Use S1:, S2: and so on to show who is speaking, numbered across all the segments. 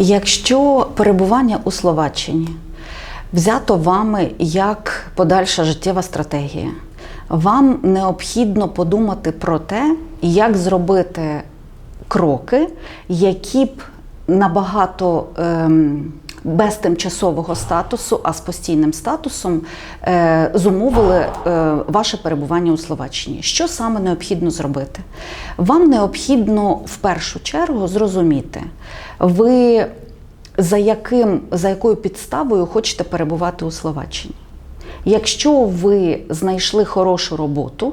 S1: Якщо перебування у Словаччині взято вами як подальша життєва стратегія, вам необхідно подумати про те, як зробити кроки, які б набагато ем, без тимчасового статусу, а з постійним статусом е, зумовили е, ваше перебування у Словаччині. Що саме необхідно зробити? Вам необхідно в першу чергу зрозуміти, ви за, яким, за якою підставою хочете перебувати у Словаччині. Якщо ви знайшли хорошу роботу,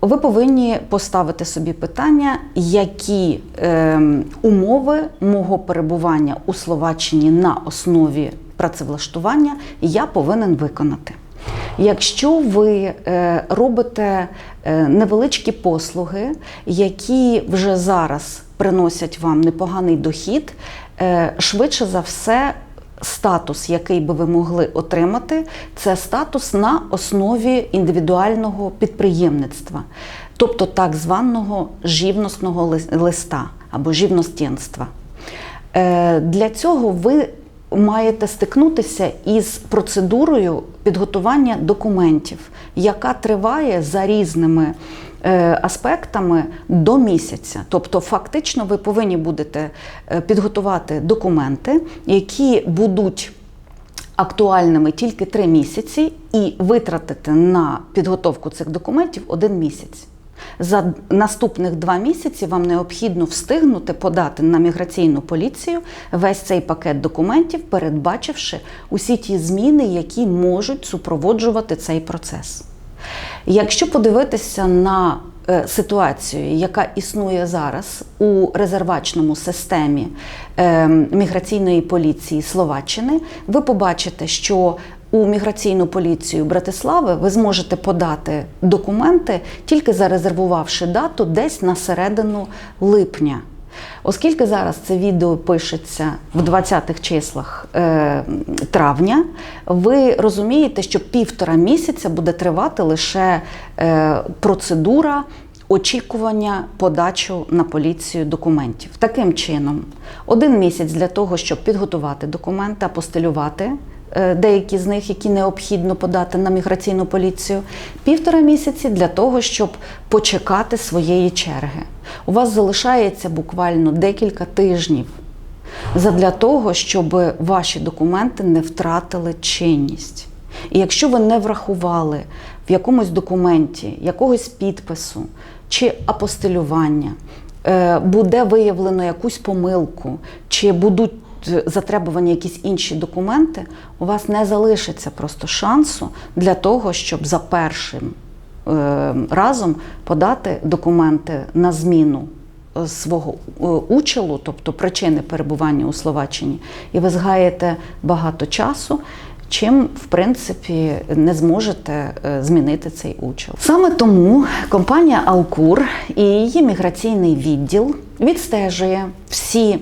S1: ви повинні поставити собі питання, які е, умови мого перебування у Словаччині на основі працевлаштування я повинен виконати. Якщо ви е, робите е, невеличкі послуги, які вже зараз приносять вам непоганий дохід, е, швидше за все статус, який би ви могли отримати, це статус на основі індивідуального підприємництва, тобто так званого живностного лис- листа або живностєнства. Е, Для цього ви маєте стикнутися із процедурою підготування документів, яка триває за різними аспектами до місяця. Тобто, фактично, ви повинні будете е, підготувати документи, які будуть актуальними тільки три місяці, і витратити на підготовку цих документів один місяць. За наступних два місяці вам необхідно встигнути подати на міграційну поліцію весь цей пакет документів, передбачивши усі ті зміни, які можуть супроводжувати цей процес. Якщо подивитися на е, ситуацію, яка існує зараз у резервачному системі е, міграційної поліції Словаччини, ви побачите, що у міграційну поліцію Братислави ви зможете подати документи, тільки зарезервувавши дату десь на середину липня. Оскільки зараз це відео пишеться в 20-х числах е, травня, ви розумієте, що півтора місяця буде тривати лише е, процедура очікування подачу на поліцію документів. Таким чином, один місяць для того, щоб підготувати документи, апостилювати деякі з них, які необхідно подати на міграційну поліцію, півтора місяці для того, щоб почекати своєї черги. У вас залишається буквально декілька тижнів задля того, щоб ваші документи не втратили чинність. І якщо ви не врахували в якомусь документі якогось підпису чи апостилювання, е, буде виявлено якусь помилку, чи будуть затребувані якісь інші документи, у вас не залишиться просто шансу для того, щоб за першим е, разом подати документи на зміну е, свого е, учелу, тобто причини перебування у Словаччині, і ви згаєте багато часу. Чим, в принципі, не зможете е, змінити цей учил. Саме тому компанія Алкур і її міграційний відділ відстежує всі е,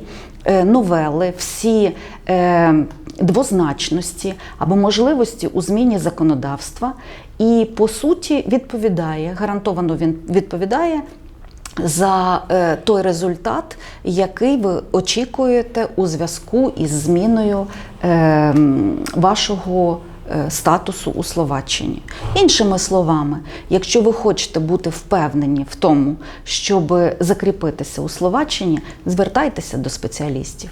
S1: новели, всі е, двозначності або можливості у зміні законодавства, і по суті відповідає, гарантовано він відповідає за е, той результат, який ви очікуєте у зв'язку із зміною е, вашого е, статусу у Словаччині. Іншими словами, якщо ви хочете бути впевнені в тому, щоб закріпитися у Словаччині, звертайтеся до спеціалістів.